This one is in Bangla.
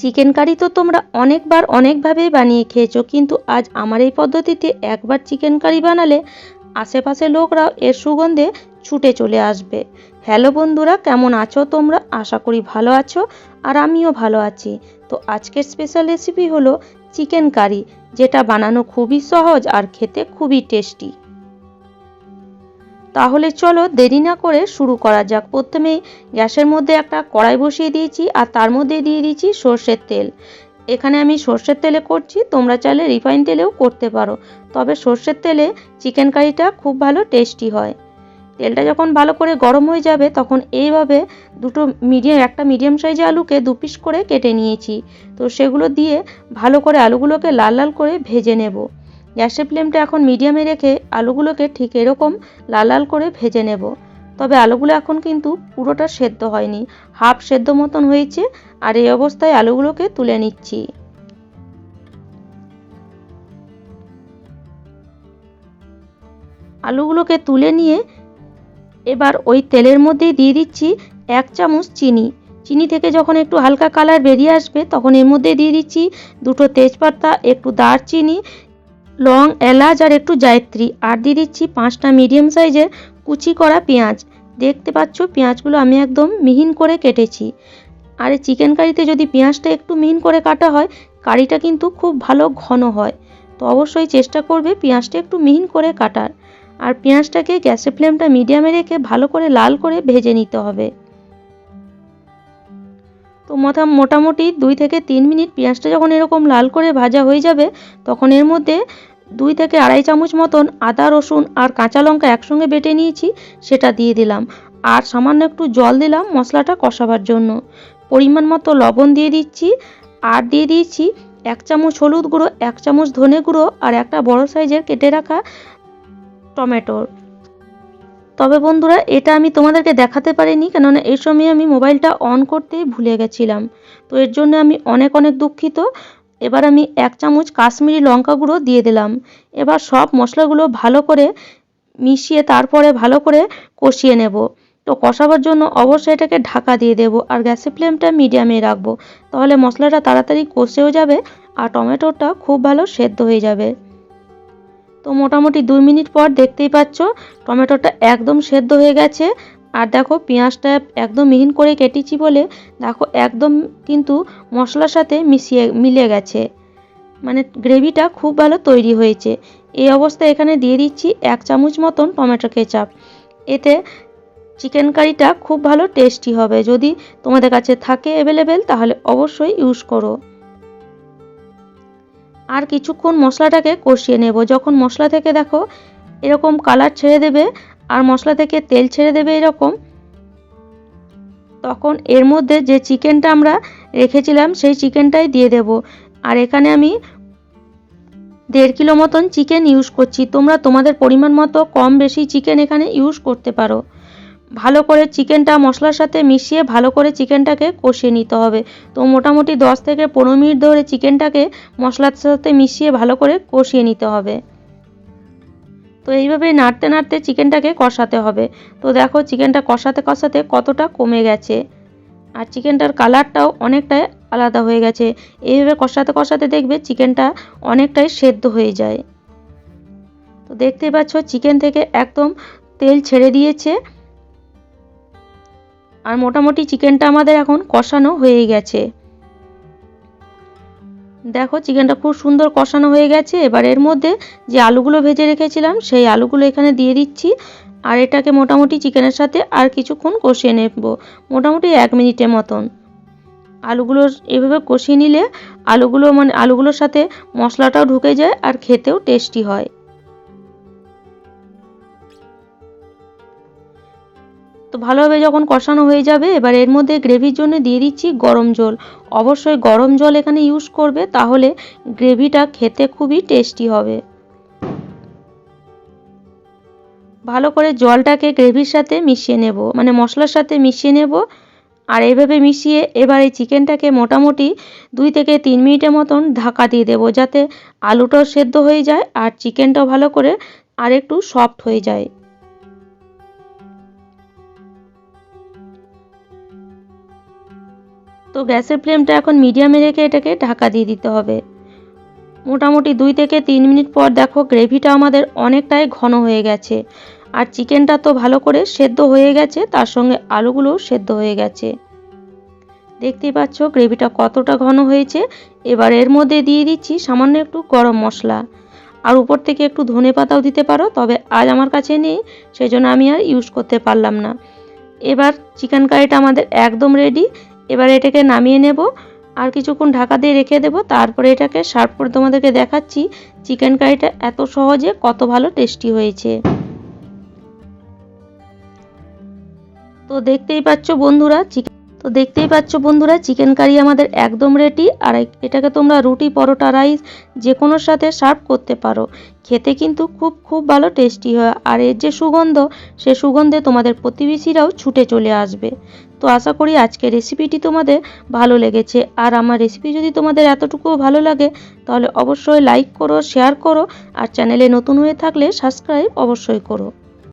চিকেন কারি তো তোমরা অনেকবার অনেকভাবেই বানিয়ে খেয়েছো, কিন্তু আজ আমার এই পদ্ধতিতে একবার চিকেন কারি বানালে আশেপাশের লোকরাও এর সুগন্ধে ছুটে চলে আসবে। হ্যালো বন্ধুরা, কেমন আছো তোমরা? আশা করি ভালো আছো আর আমিও ভালো আছি। তো আজকের স্পেশাল রেসিপি হলো চিকেন কারি যেটা বানানো খুবই সহজ আর খেতে খুবই টেস্টি তাহলে চলো দেরি না করে শুরু করা যাক। প্রথমেই গ্যাসের মধ্যে একটা কড়াই বসিয়ে দিয়েছি আর তার মধ্যে দিয়ে দিয়েছি সর্ষের তেল। এখানে আমি সর্ষের তেলে করছি, তোমরা চাইলে রিফাইন তেলেও করতে পারো। তবে সর্ষের তেলে চিকেন কারিটা খুব ভালো টেস্টি হয়। তেলটা যখন ভালো করে গরম হয়ে যাবে, তখন এইভাবে দুটো মিডিয়াম, একটা মিডিয়াম সাইজে আলুকে দু পিস করে কেটে নিয়েছি। তো সেগুলো দিয়ে ভালো করে আলুগুলোকে লাল লাল করে ভেজে নেব। গ্যাসের ফ্লেমটা এখন মিডিয়ামে রেখে আলুগুলোকে ঠিক এরকম লাল লাল করে ভেজে নেব। তবে আলুগুলো এখন কিন্তু পুরোটা সেদ্ধ হয়নি। হাফ সেদ্ধ মতন হয়েছে আর এই অবস্থায় আলুগুলোকে তুলে নিচ্ছি। আলুগুলোকে তুলে নিয়ে এবার ওই তেলের মধ্যে দিয়ে দিচ্ছি এক চামচ চিনি। চিনি থেকে যখন একটু হালকা কালার বেরিয়ে আসবে তখন এর মধ্যে দিয়ে দিচ্ছি দুটো তেজপাতা, একটু দারচিনি লং, এলাচ আর একটু জায়ত্রী। আর দিয়ে দিচ্ছি পাঁচটা মিডিয়াম সাইজের কুচি করা পেঁয়াজ। দেখতে পাচ্ছ, পেঁয়াজগুলো আমি একদম মিহিন করে কেটেছি। আর এই চিকেন কারিতে যদি পেঁয়াজটা একটু মিহিন করে কাটা হয় কারিটা কিন্তু খুব ভালো ঘন হয়। তো অবশ্যই চেষ্টা করবে পেঁয়াজটা একটু মিহিন করে কাটার। আর পেঁয়াজটাকে গ্যাসের ফ্লেমটা মিডিয়ামে রেখে ভালো করে লাল করে ভেজে নিতে হবে। তো মোটা মোটামুটি দুই থেকে তিন মিনিট পেঁয়াজটা যখন এরকম লাল করে ভাজা হয়ে যাবে, তখন এর মধ্যে দুই থেকে আড়াই চামচ মতন আদা, রসুন আর কাঁচা লঙ্কা একসঙ্গে বেটে নিয়েছি, সেটা দিয়ে দিলাম। আর সামান্য একটু জল দিলাম মশলাটা কষাবার জন্য। পরিমাণ মতো লবণ দিয়ে দিচ্ছি, আর দিয়ে দিয়েছি এক চামচ হলুদ গুঁড়ো, এক চামচ ধনে গুঁড়ো আর একটা বড় সাইজের কেটে রাখা টমেটোর তবে বন্ধুরা, এটা আমি তোমাদেরকে দেখাতে পারিনি, কেননা এই সময় আমি মোবাইলটা অন করতেই ভুলে গেছিলাম। তো এর জন্য আমি অনেক অনেক দুঃখিত। এবার আমি এক চামচ কাশ্মীরি লঙ্কা গুঁড়ো দিয়ে দিলাম। এবার সব মশলাগুলো ভালো করে মিশিয়ে তারপরে ভালো করে কষিয়ে নেব। তো কষাবার জন্য অবশ্যই এটাকে ঢাকা দিয়ে দেব আর গ্যাসের ফ্লেমটা মিডিয়ামে রাখব। তাহলে মশলাটা তাড়াতাড়ি কষেও যাবে আর টমেটোটা খুব ভালো সেদ্ধ হয়ে যাবে। তো মোটামুটি দুই মিনিট পর দেখতেই পাচ্ছ, টমেটোটা একদম সেদ্ধ হয়ে গেছে। আর দেখো পেঁয়াজটা একদম মিহিন করে কেটেছি বলে দেখো একদম কিন্তু মশলার সাথে মিশিয়ে মিলে গেছে। মানে গ্রেভিটা খুব ভালো তৈরি হয়েছে। এই অবস্থায় এখানে দিয়ে দিচ্ছি এক চামচ মতন টমেটো কেচাপ। এতে চিকেন কারিটা খুব ভালো টেস্টি হবে। যদি তোমাদের কাছে থাকে অ্যাভেলেবেল তাহলে অবশ্যই ইউজ করো। আর কিছুক্ষণ মশলাটাকে কষিয়ে নেব। যখন মশলা থেকে দেখো এরকম কালার ছেড়ে দেবে আর মশলা থেকে তেল ছেড়ে দেবে এরকম, তখন এর মধ্যে যে চিকেনটা আমরা রেখেছিলাম সেই চিকেনটাই দিয়ে দেব। আর এখানে আমি দেড় কিলো মতন চিকেন ইউজ করছি। তোমরা তোমাদের পরিমাণ মতো কম বেশি চিকেন এখানে ইউজ করতে পারো। ভালো করে চিকেনটা মশলার সাথে মিশিয়ে ভালো করে চিকেনটাকে কষিয়ে নিতে হবে। তো মোটামুটি দশ থেকে পনেরো মিনিট ধরে চিকেনটাকে মশলার সাথে মিশিয়ে ভালো করে কষিয়ে নিতে হবে। তো এইভাবে নাড়তে নাড়তে চিকেনটাকে কষাতে হবে। তো দেখো চিকেনটা কষাতে কষাতে কতটা কমে গেছে। আর চিকেনটার কালারটাও অনেকটাই আলাদা হয়ে গেছে। এইভাবে কষাতে কষাতে দেখবে চিকেনটা অনেকটাই সেদ্ধ হয়ে যায়। তো দেখতে পাচ্ছ চিকেন থেকে একদম তেল ছেড়ে দিয়েছে। আর মোটামুটি চিকেনটা আমাদের এখন কষানো হয়ে গেছে। দেখো, চিকেনটা খুব সুন্দর কষানো হয়ে গেছে। এবার এর মধ্যে যে আলুগুলো ভেজে রেখেছিলাম, সেই আলুগুলো এখানে দিয়ে দিচ্ছি। আর এটাকে মোটামুটি চিকেনের সাথে আর কিছুক্ষণ কষিয়ে নেব, মোটামুটি এক মিনিটের মতন। আলুগুলো এভাবে কষিয়ে নিলে আলুগুলো মানে আলুগুলোর সাথে মশলাটাও ঢুকে যায় আর খেতেও টেস্টি হয়। তো ভালোভাবে যখন কষানো হয়ে যাবে, এবার এর মধ্যে গ্রেভির জন্য দিয়ে দিচ্ছি গরম জল। অবশ্যই গরম জল এখানে ইউজ করবে, তাহলে গ্রেভিটা খেতে খুবই টেস্টি হবে। ভালো করে জলটাকে গ্রেভির সাথে মিশিয়ে নেব মানে মশলার সাথে মিশিয়ে নেব। আর এইভাবে মিশিয়ে এবার এই চিকেনটাকে মোটামুটি দুই থেকে তিন মিনিটের মতন ঢাকা দিয়ে দেবো, যাতে আলুটাও সেদ্ধ হয়ে যায় আর চিকেনটাও ভালো করে আর একটু সফট হয়ে যায়। তো গ্যাসের ফ্লেমটা এখন মিডিয়ামে রেখে এটাকে ঢাকা দিয়ে দিতে হবে। মোটামুটি দুই থেকে তিন মিনিট পর দেখো গ্রেভিটা আমাদের অনেকটাই ঘন হয়ে গেছে। আর চিকেনটা তো ভালো করে সেদ্ধ হয়ে গেছে, তার সঙ্গে আলুগুলোও সেদ্ধ হয়ে গেছে। দেখতেই পাচ্ছ গ্রেভিটা কতটা ঘন হয়েছে। এবার এর মধ্যে দিয়ে দিচ্ছি সামান্য একটু গরম মশলা। আর উপর থেকে একটু ধনে পাতাও দিতে পারো, তবে আজ আমার কাছে নেই, সেজন্য আমি আর ইউজ করতে পারলাম না। এবার চিকেন কারিটা আমাদের একদম রেডি এবার এটাকে নামিয়ে নেব। আর কিছুক্ষণ ঢাকা দিয়ে রেখে দেব। তারপরে এটাকে সার্ভ করে তোমাদেরকে দেখাচ্ছি চিকেন কারিটা এত সহজে কত ভালো টেস্টি হয়েছে। তো দেখতেই পাচ্ছ বন্ধুরা চিকেন তো দেখতেই পাচ্ছ বন্ধুরা, চিকেন কারি আমাদের একদম রেডি আর এটাকে তোমরা রুটি, পরোটা রাইস যে কোনোর সাথে সার্ভ করতে পারো। খেতে কিন্তু খুব খুব ভালো টেস্টি হয়। আর এর যে সুগন্ধ, সে সুগন্ধে তোমাদের প্রতিবেশীরাও ছুটে চলে আসবে। তো আশা করি আজকে রেসিপিটি তোমাদের ভালো লেগেছে। আর আমার রেসিপি যদি তোমাদের এতটুকুও ভালো লাগে, তাহলে অবশ্যই লাইক করো শেয়ার করো, আর চ্যানেলে নতুন হয়ে থাকলে সাবস্ক্রাইব অবশ্যই করো।